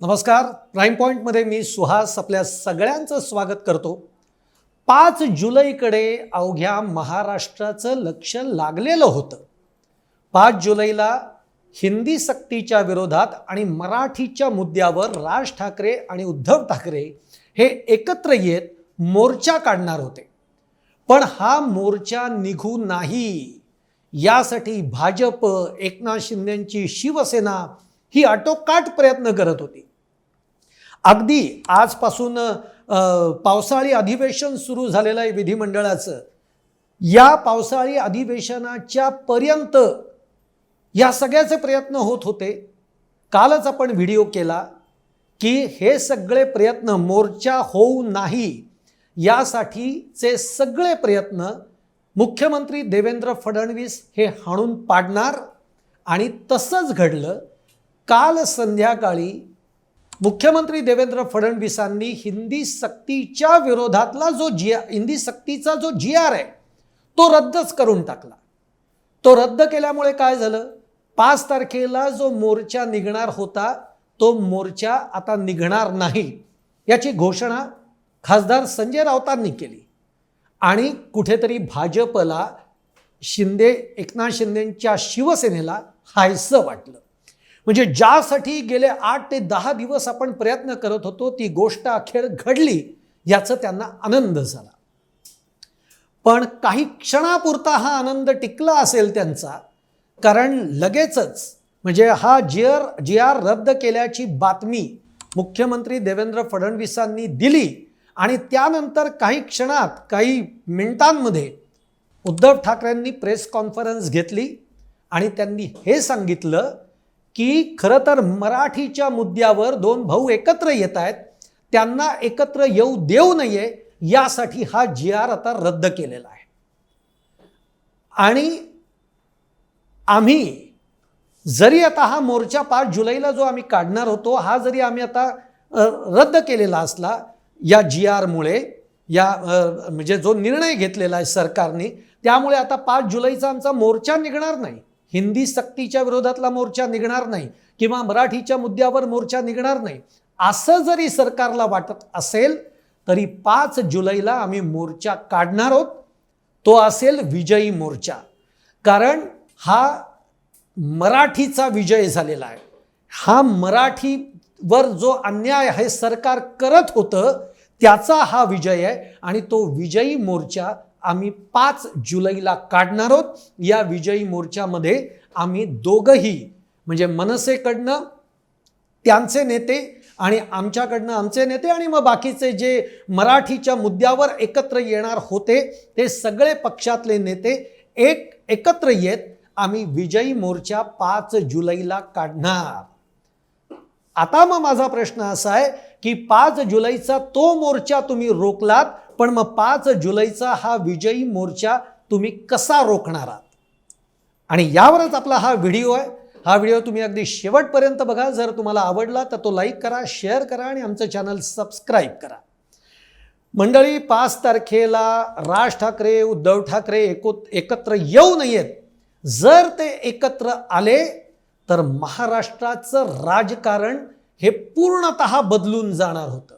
नमस्कार. प्राईम पॉईंटमध्ये मी सुहास आपल्या सगळ्यांचं स्वागत करतो. पाच जुलैकडे अवघ्या महाराष्ट्राचं लक्ष लागलेलं होतं. पाच जुलैला हिंदी सक्तीच्या विरोधात आणि मराठीच्या मुद्द्यावर राज ठाकरे आणि उद्धव ठाकरे हे एकत्र येत मोर्चा काढणार होते. पण हा मोर्चा निघू नाही. यासाठी भाजप एकनाथ शिंद्यांची शिवसेना ही आटोकाट प्रयत्न करत होती. अगदी आजपासून पावसाळी अधिवेशन सुरू झालेलं आहे विधिमंडळाचं. या पावसाळी अधिवेशनाच्या पर्यंत या सगळ्याचे प्रयत्न होत होते. कालच आपण व्हिडिओ केला की हे सगळे प्रयत्न मोर्चा होऊ नाही यासाठीचे सगळे प्रयत्न मुख्यमंत्री देवेंद्र फडणवीस हे हाणून पाडणार आणि तसंच घडलं काल संध्याकाळी मुख्यमंत्री देवेंद्र फडणवीसांनी हिंदी सक्तीच्या विरोधातला जो जी हिंदी सक्तीचा जो जी आर आहे तो रद्दच करून टाकला. तो रद्द केल्यामुळे काय झालं? पाच तारखेला जो मोर्चा निघणार होता तो मोर्चा आता निघणार नाही याची घोषणा खासदार संजय राऊतांनी केली. आणि कुठेतरी भाजपला शिंदे एकनाथ शिंदेंच्या शिवसेनेला हायसं वाटलं. म्हणजे ज्यासाठी गेले आठ ते दहा दिवस आपण प्रयत्न करत होतो ती गोष्ट अखेर घडली याचा त्यांना आनंद झाला. पण काही क्षणापुरता हा आनंद टिकला असेल त्यांचा कारण लगेचच म्हणजे हा जी आर जी आर रद्द केल्याची बातमी मुख्यमंत्री देवेंद्र फडणवीसांनी दिली आणि त्यानंतर काही क्षणात काही मिनिटांमध्ये उद्धव ठाकरेंनी प्रेस कॉन्फरन्स घेतली आणि त्यांनी हे सांगितलं की खरं तर मराठीच्या मुद्द्यावर दोन भाऊ एकत्र येत आहेत त्यांना एकत्र येऊ देऊ नये यासाठी हा जी आर आता रद्द केलेला आहे. आणि आम्ही जरी आता हा मोर्चा पाच जुलैला जो आम्ही काढणार होतो हा जरी आम्ही आता रद्द केलेला असला या जी आरमुळे या म्हणजे जो निर्णय घेतलेला आहे सरकारने त्यामुळे आता पाच जुलैचा आमचा मोर्चा निघणार नाही. हिंदी सक्तीच्या विरोधातला मोर्चा निघणार नाही किंवा मराठीच्या मुद्द्यावर मोर्चा निघणार नाही असं जरी सरकारला वाटत असेल तरी पाच जुलैला आम्ही मोर्चा काढणार आहोत. तो असेल विजयी मोर्चा. कारण हा मराठीचा विजय झालेला आहे. हा मराठीवर जो अन्याय हे सरकार करत होतं त्याचा हा विजय आहे आणि तो विजयी मोर्चा आम्ही पाच जुलैला काढणार आहोत. या विजयी मोर्चामध्ये आम्ही दोघंही म्हणजे मनसेकडनं त्यांचे नेते आणि आमच्याकडनं आमचे नेते आणि मग बाकीचे जे मराठीच्या मुद्द्यावर एकत्र येणार होते ते सगळे पक्षातले नेते एक एकत्र येत आम्ही विजयी मोर्चा पाच जुलैला काढणार. आता मग माझा प्रश्न असा आहे की पाच जुलैचा तो मोर्चा तुम्ही रोखलात पण मग पाच जुलैचा हा विजयी मोर्चा तुम्ही कसा रोखणार आहात? आणि यावरच आपला हा व्हिडिओ आहे. हा व्हिडिओ तुम्ही अगदी शेवटपर्यंत बघा. जर तुम्हाला आवडला तर तो लाईक करा शेअर करा आणि आमचं चॅनल सबस्क्राईब करा. मंडळी पाच तारखेला राज ठाकरे उद्धव ठाकरे एको एकत्र येऊ नयेत. जर ते एकत्र आले तर महाराष्ट्राचं राजकारण हे पूर्णतः बदलून जाणार होतं.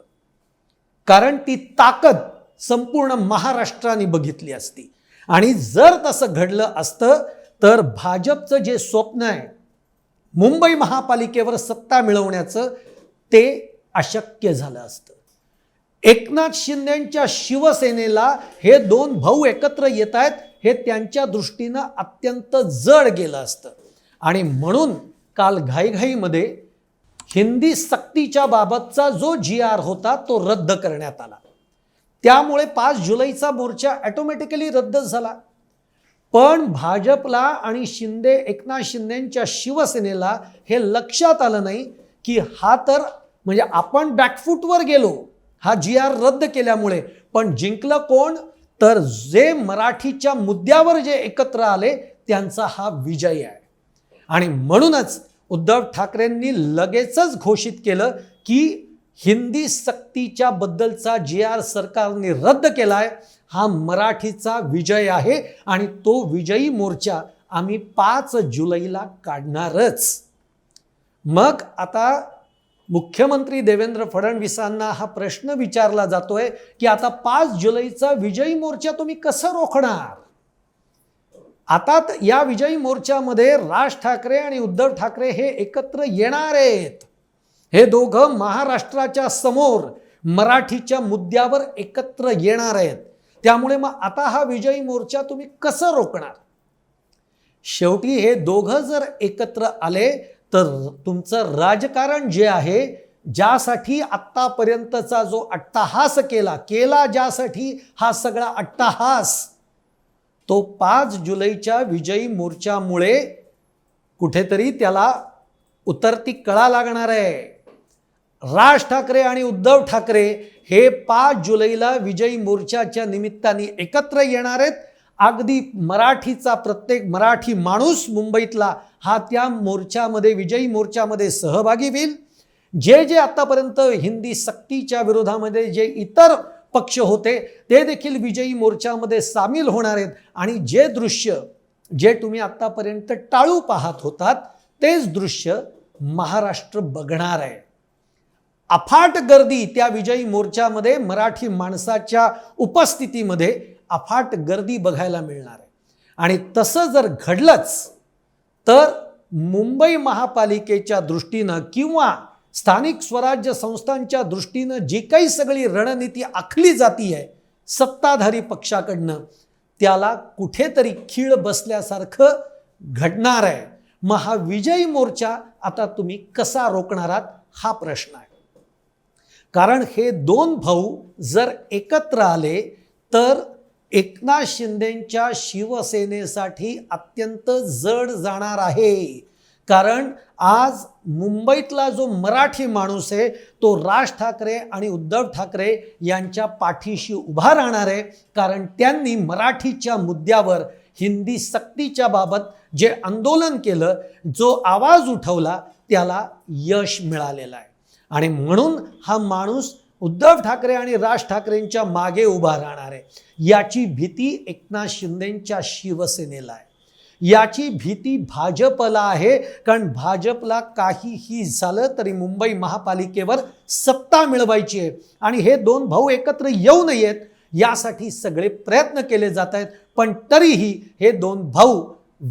कारण ती ताकद संपूर्ण महाराष्ट्राने बघितली असती. आणि जर तसं घडलं असतं तर भाजपचं जे स्वप्न आहे मुंबई महापालिकेवर सत्ता मिळवण्याचं ते अशक्य झालं असतं. एकनाथ शिंदेच्या शिवसेनेला हे दोन भाऊ एकत्र येत आहेत हे त्यांच्या दृष्टीनं अत्यंत जड गेलं असतं. आणि म्हणून काल घाईघाईमध्ये हिंदी सक्तीच्या बाबतचा जो जी आर होता तो रद्द करण्यात आला. त्यामुळे पाच जुलैचा मोर्चा ॲटोमॅटिकली रद्द झाला. पण भाजपला आणि शिंदे एकनाथ शिंदेंच्या शिवसेनेला हे लक्षात आलं नाही की हा तर म्हणजे आपण बॅकफूटवर गेलो हा जी आर रद्द केल्यामुळे. पण जिंकलं कोण? तर जे मराठीच्या मुद्द्यावर जे एकत्र आले त्यांचा हा विजय आहे. आणि म्हणूनच उद्धव ठाकरेंनी लगेचच घोषित केलं की हिंदी सक्तीच्या बद्दलचा जे आर सरकारने रद्द केला आहे हा मराठीचा विजय आहे आणि तो विजयी मोर्चा आम्ही पाच जुलैला काढणारच. मग आता मुख्यमंत्री देवेंद्र फडणवीसांना हा प्रश्न विचारला जातोय की आता पाच जुलैचा विजयी मोर्चा तुम्ही कसं रोखणार? आता या विजयी मोर्चामध्ये राज ठाकरे आणि उद्धव ठाकरे हे एकत्र येणार आहेत हे दोघं महाराष्ट्राच्या समोर मराठीच्या मुद्द्यावर एकत्र येणार आहेत त्यामुळे मग आता हा विजयी मोर्चा तुम्ही कसं रोखणार? शेवटी हे दोघं जर एकत्र आले तर तुमचं राजकारण जे आहे ज्यासाठी आत्तापर्यंतचा जो अट्टाहास केला केला ज्यासाठी हा सगळा अट्टाहास तो पाच जुलैच्या विजयी मोर्चामुळे कुठेतरी त्याला उतरती कळा लागणार आहे. राज ठाकरे आणि उद्धव ठाकरे हे पाच जुलैला विजयी मोर्चाच्या निमित्ताने एकत्र येणार आहेत. अगदी मराठीचा प्रत्येक मराठी माणूस मुंबईतला हा त्या मोर्चामध्ये विजयी मोर्चामध्ये सहभागी होईल. जे जे आतापर्यंत हिंदी सक्तीच्या विरोधामध्ये जे इतर पक्ष होते ते देखील विजयी मोर्चामध्ये सामील होणार आहेत. आणि जे दृश्य जे तुम्ही आत्तापर्यंत टाळू पाहत होतात तेच दृश्य महाराष्ट्र बघणार आहे. अफाट गर्दी त्या विजयी मोर्चामध्ये मराठी माणसाच्या उपस्थितीमध्ये अफाट गर्दी बघायला मिळणार आहे. आणि तसं जर घडलंच तर मुंबई महापालिकेच्या दृष्टीनं किंवा स्थानिक स्वराज्य संस्थांच्या दृष्टीनं जी काही सगळी रणनीती आखली जाती आहे सत्ताधारी पक्षाकडनं त्याला कुठेतरी खीळ बसल्यासारखं घडणार आहे. मग हा विजयी मोर्चा आता तुम्ही कसा रोखणार आहात हा प्रश्न आहे. कारण हे दोन भाऊ जर एकत्र आले तर एकनाथ शिंदेच्या शिवसेनेसाठी अत्यंत जड जाणार आहे. कारण आज मुंबईतला जो मराठी माणूस आहे तो राज ठाकरे आणि उद्धव ठाकरे यांच्या पाठीशी उभा राहणार आहे. कारण त्यांनी मराठीच्या मुद्द्यावर हिंदी सक्तीच्या बाबत जे आंदोलन केलं जो आवाज उठवला त्याला यश मिळालेलं आहे. आणि म्हणून हा माणूस उद्धव ठाकरे आणि राज ठाकरेंच्या मागे उभा राहणार आहे. याची भीती एकनाथ शिंदेंच्या शिवसेनेला आहे. याची भीती भाजपला आहे. कारण भाजपला काहीही झालं तरी मुंबई महापालिकेवर सत्ता मिळवायची आहे. आणि हे दोन भाऊ एकत्र येऊ नयेत यासाठी सगळे प्रयत्न केले जात आहेत. पण तरीही हे दोन भाऊ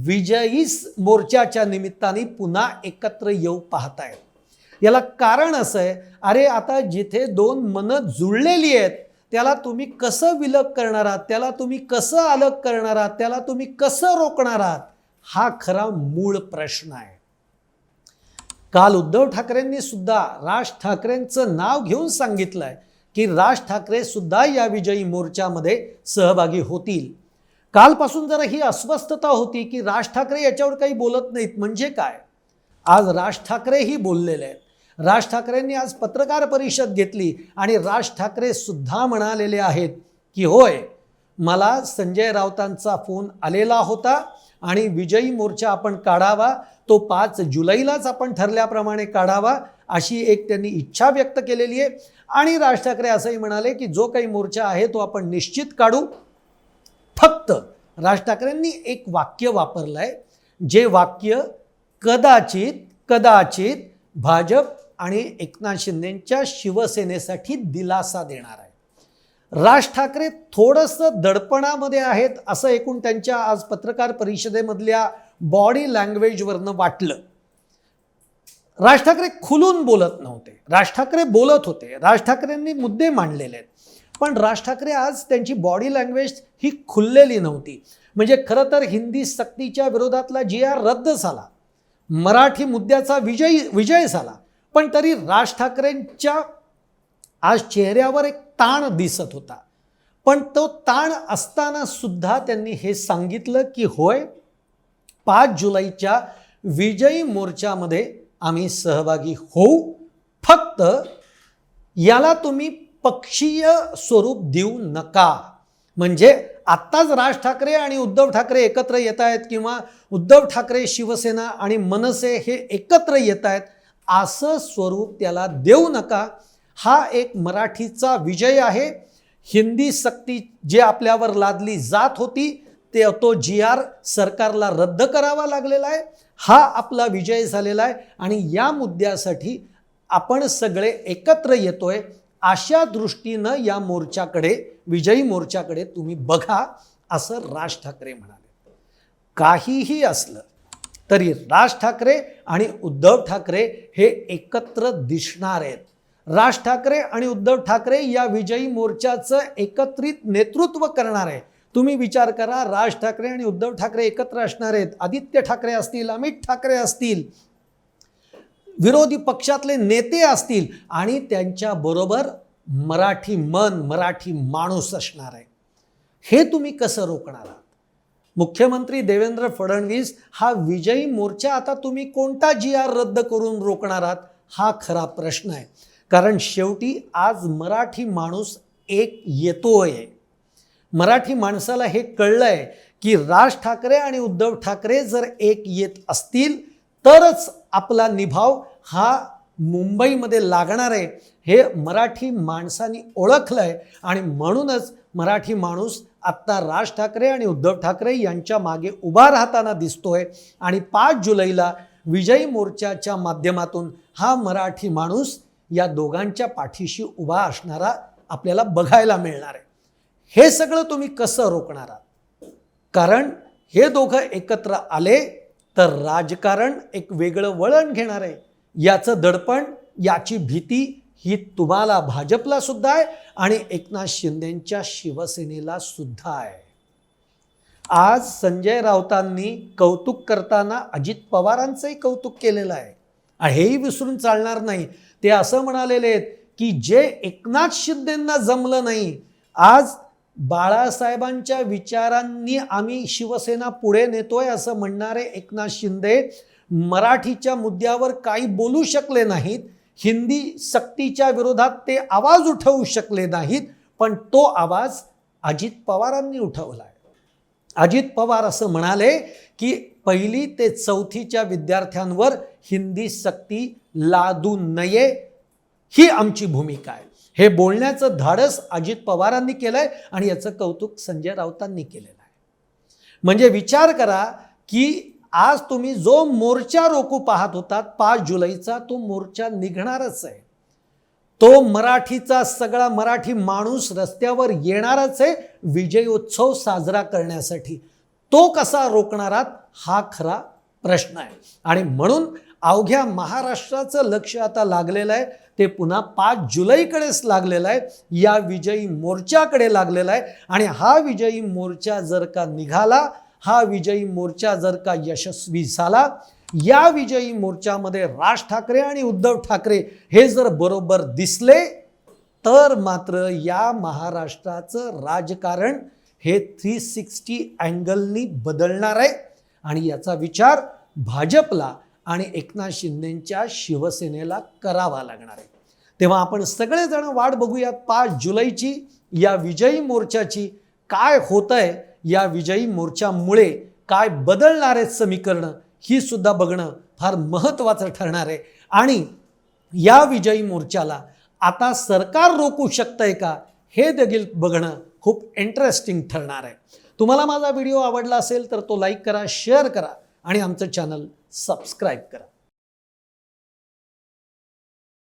विजयी मोर्चाच्या निमित्ताने पुन्हा एकत्र येऊ पाहत आहेत याला कारण असं आहे अरे आता जिथे दोन मनं जुळलेली आहेत त्याला तुम्ही कसं विलग करणार आहात? त्याला तुम्ही कसं अलग करणार आहात? त्याला तुम्ही कसं रोखणार आहात? हा खरा मूळ प्रश्न आहे. काल उद्धव ठाकरेंनी सुद्धा राज ठाकरेंचं नाव घेऊन सांगितलंय की राज ठाकरे सुद्धा या विजयी मोर्चामध्ये सहभागी होतील. कालपासून जरा ही अस्वस्थता होती की राज ठाकरे याच्यावर काही बोलत नाहीत. म्हणजे काय? आज राज ठाकरेही बोललेले आहेत. राज ठाकरेंनी आज पत्रकार परिषद घेतली आणि राज ठाकरे सुद्धा म्हणालेले आहेत की होय मला संजय राऊतांचा फोन आलेला होता आणि विजयी मोर्चा आपण काढावा तो पाच जुलैलाच आपण ठरल्याप्रमाणे काढावा अशी एक त्यांनी इच्छा व्यक्त केलेली आहे. आणि राज ठाकरे असंही म्हणाले की जो काही मोर्चा आहे तो आपण निश्चित काढू. फक्त राज ठाकरेंनी एक वाक्य वापरलं आहे जे वाक्य कदाचित कदाचित भाजप आणि एकनाथ शिंदेच्या शिवसेनेसाठी दिलासा देणार आहे. राज ठाकरे थोडंसं दडपणामध्ये आहेत असं एकूण त्यांच्या आज पत्रकार परिषदेमधल्या बॉडी लँग्वेजवरनं वाटलं. राज ठाकरे खुलून बोलत नव्हते. राज ठाकरे बोलत होते. राज ठाकरेंनी मुद्दे मांडलेले आहेत. पण राज ठाकरे आज त्यांची बॉडी लँग्वेज ही खुललेली नव्हती. म्हणजे खरं तर हिंदी सक्तीच्या विरोधातला जी आर रद्द झाला. मराठी मुद्द्याचा विजयी विजय झाला. पण तरी राज ठाकरेंच्या आज चेहऱ्यावर एक ताण दिसत होता. पण तो ताण असताना सुद्धा त्यांनी हे सांगितलं की होय पाच जुलैच्या विजयी मोर्चामध्ये आम्ही सहभागी होऊ. फक्त याला तुम्ही पक्षीय स्वरूप देऊ नका. म्हणजे आत्ताच राज ठाकरे आणि उद्धव ठाकरे एकत्र येत आहेत किंवा उद्धव ठाकरे शिवसेना आणि मनसे हे एकत्र येत आहेत असं स्वरूप त्याला देऊ नका. हा एक मराठीचा विजय आहे. हिंदी सक्ती जे आपल्यावर लादली जात होती ते तो जी आर सरकारला रद्द करावा लागलेला आहे. हा आपला विजय झालेला आहे आणि या मुद्द्यासाठी आपण सगळे एकत्र येतोय. अशा दृष्टीनं या मोर्चाकडे विजयी मोर्चाकडे तुम्ही बघा असं राज ठाकरे म्हणाले. काहीही असलं तरी राज ठाकरे आणि उद्धव ठाकरे हे एकत्र दिसणार आहेत. राज ठाकरे आणि उद्धव ठाकरे या विजयी मोर्चाचं एकत्रित नेतृत्व करणार आहे. तुम्ही विचार करा राज ठाकरे आणि उद्धव ठाकरे एकत्र असणार आहेत. आदित्य ठाकरे असतील अमित ठाकरे असतील विरोधी पक्षातले नेते असतील आणि त्यांच्याबरोबर मराठी मन मराठी माणूस असणार आहे. हे तुम्ही कसं रोखणार आहात? मुख्यमंत्री देवेंद्र फडणवीस हा विजयी मोर्चा आता तुम्ही कोणता जी आर रद्द करून रोखणार आहात? हा खरा प्रश्न आहे. कारण शेवटी आज मराठी माणूस एक येतोय. मराठी माणसाला हे कळलं आहे की राज ठाकरे आणि उद्धव ठाकरे जर एक येत असतील तरच आपला निभाव हा मुंबईमध्ये लागणार आहे. हे मराठी माणसानी ओळखलं आहे आणि म्हणूनच मराठी माणूस आत्ता राज ठाकरे आणि उद्धव ठाकरे यांच्या मागे उभा राहताना दिसतोय आणि पाच जुलैला विजयी मोर्चाच्या माध्यमातून हा मराठी माणूस या दोघांच्या पाठीशी उभा असणारा आपल्याला बघायला मिळणार आहे. हे सगळं तुम्ही कसं रोखणार आहात? कारण हे दोघं एकत्र आले तर राजकारण एक वेगळं वळण घेणार आहे. याचं दडपण याची भीती ही तुम्हाला भाजपला सुद्धा आहे आणि एकनाथ शिंदेच्या शिवसेनेला सुद्धा आहे. आज संजय राऊतांनी कौतुक करताना अजित पवारांचंही कौतुक केलेलं आहे. आणि हेही विसरून चालणार नाही. ते असं म्हणालेले आहेत की जे एकनाथ शिंदेंना जमलं नाही आज बाळासाहेबांच्या विचारांनी आम्ही शिवसेना पुढे नेतोय असं म्हणणारे एकनाथ शिंदे मराठीच्या मुद्द्यावर काही बोलू शकले नाहीत हिंदी सक्तीच्या विरोधात ते आवाज उठवू शकले नाहीत पण तो आवाज अजित पवारांनी उठवला आहे अजित पवार असं म्हणाले की पहिली ते चौथीच्या विद्यार्थ्यांवर हिंदी सक्ती लादू नये ही आमची भूमिका आहे. हे बोलण्याचं धाडस अजित पवारांनी केलं आहे आणि याचं कौतुक संजय राऊतांनी केलेलं आहे. म्हणजे विचार करा की आज तुम्ही जो मोर्चा रोखू पाहत होतात पाच जुलैचा तो मोर्चा निघणारच आहे. तो मराठीचा सगळा मराठी माणूस रस्त्यावर येणारच आहे विजयोत्सव साजरा करण्यासाठी. तो कसा रोकणारात हा खरा प्रश्न आहे. आणि म्हणून अवघ्या महाराष्ट्राचं लक्ष आता लागलेलं आहे ते पुन्हा पाच जुलैकडेच लागलेलं आहे या विजयी मोर्चाकडे लागलेला आहे. आणि हा विजयी मोर्चा जर का निघाला हा विजयी मोर्चा जर का यशस्वी झाला या विजयी मोर्चामध्ये राज ठाकरे आणि उद्धव ठाकरे हे जर बरोबर दिसले तर मात्र या महाराष्ट्राचं राजकारण हे थ्री सिक्स्टी अँगलनी बदलणार आहे. आणि याचा विचार भाजपला आणि एकनाथ शिंदेच्या शिवसेनेला करावा लागणार आहे. तेव्हा आपण सगळेजण वाट बघूयात पाच जुलैची या विजयी मोर्चाची काय होतंय या विजयी मोर्चामुळे काय बदलणार आहेत समीकरणं ही सुद्धा बघणं फार महत्त्वाचं ठरणार आहे. आणि या विजयी मोर्चाला आता सरकार रोखू शकतंय का हे देखील बघणं खूप इंटरेस्टिंग ठरणार आहे. तुम्हाला माझा व्हिडिओ आवडला असेल तर तो लाईक करा शेअर करा आणि आमचं चॅनल सबस्क्राईब करा.